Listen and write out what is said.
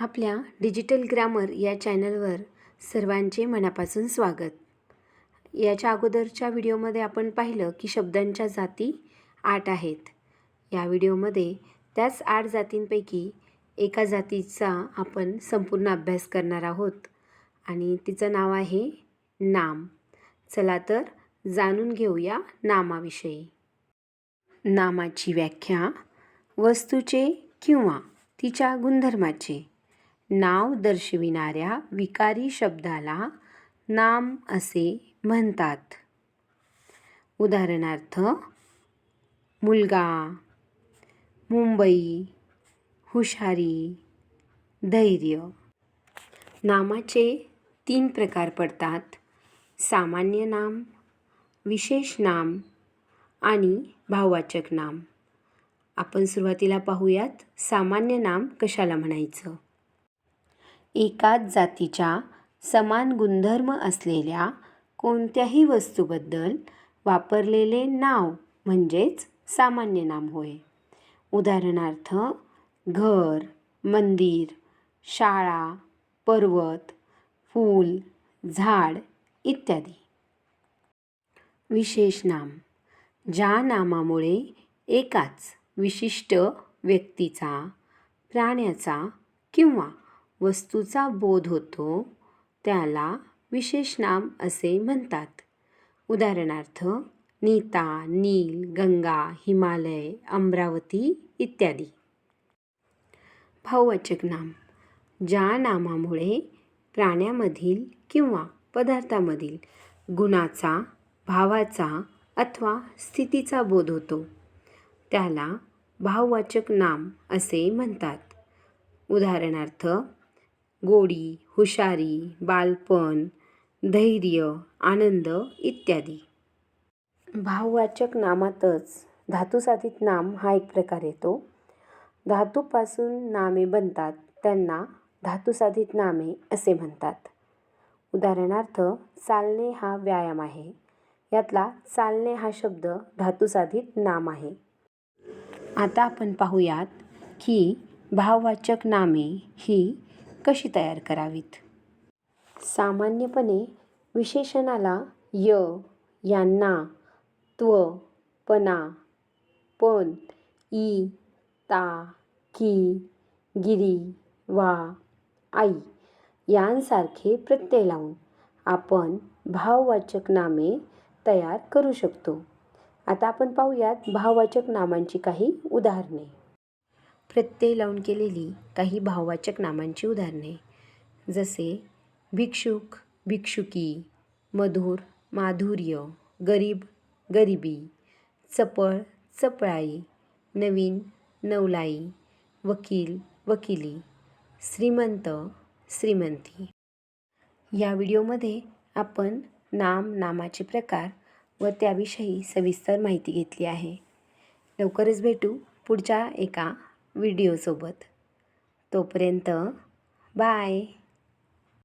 आपल्या digital grammar या चॅनलवर सर्वांचे मनापासून स्वागत. याच्या अगोदरच्या व्हिडिओमध्ये आपण पाहिलं की शब्दांच्या जाती आठ आहेत. या व्हिडिओमध्ये त्याच आठ जातींपैकी एका जातीचा आपण संपूर्ण अभ्यास करणार आहोत आणि तिचं नाव आहे नाम. चला तर जाणून घेऊया नामाविषयी. नामाची व्याख्या वस्तूचे किंवा तिच्या गुणधर्माचे. नाव दर्शविणाऱ्या विकारी शब्दाला नाम असे म्हणतात. उदाहरणार्थ मुलगा मुंबई हुशारी धैर्य. नामाचे तीन प्रकार पडतात. सामान्य नाम विशेष नाम आणि भाववाचक नाम. आपण सुरुवातीला पाहूयात सामान्य नाम कशाला म्हणायचं? एकाच जातीच्या समान गुणधर्म असलेल्या कोणत्याही वस्तूबद्दल वापरलेले नाव म्हणजेच सामान्य नाम होय. उदाहरणार्थ घर मंदिर शाळा पर्वत फूल झाड इत्यादी. विशेष नाम ज्या नामामुळे एकाच विशिष्ट व्यक्तीचा प्राण्याचा किंवा वस्तूचा बोध होतो त्याला विशेष नाम असे म्हणतात. उदाहरणार्थ नीता नील गंगा हिमालय अमरावती इत्यादी. भाववाचक नाम. ज्या नामामुळे प्राण्यामधील किंवा पदार्थामधील गुणाचा भावाचा अथवा स्थितीचा बोध होतो. त्याला भाववाचक नाम असे म्हणतात. उदाहरणार्थ गोडी हुशारी बालपण धैर्य आनंद इत्यादी. भाववाचक नामातच धातुसाधित नाम हा एक प्रकार येतो. धातूपासून नामे बनतात त्यांना धातुसाधित नामे असे म्हणतात. उदाहरणार्थ चालणे हा व्यायाम आहे. यातला चालणे हा शब्द धातुसाधित नाम आहे. आता आपण पाहूयात की भाववाचक नामे ही कशी तयार करावीत? सामान्यपणे विशेषणाला य यांना त्व पना पण ई ता की गिरी वा आई यांसारखे प्रत्यय लावून आपण भाववाचक नामे तयार करू शकतो. आता आपण पाहूयात भाववाचक नामांची काही उदाहरणे. प्रत्यय लावून केलेली काही भाववाचक नामांची उदाहरणे. जसे भिक्षुक भिक्षुकी मधुर माधुर्य गरीब गरिबी चपळ चपळाई नवीन नवलाई वकील वकिली श्रीमंत श्रीमंती. या व्हिडिओमध्ये आपण नाम नामाचे प्रकार व त्याविषयी सविस्तर माहिती घेतली आहे. लवकरच भेटू पुढच्या एका व्हिडिओसोबत. तोपर्यंत बाय.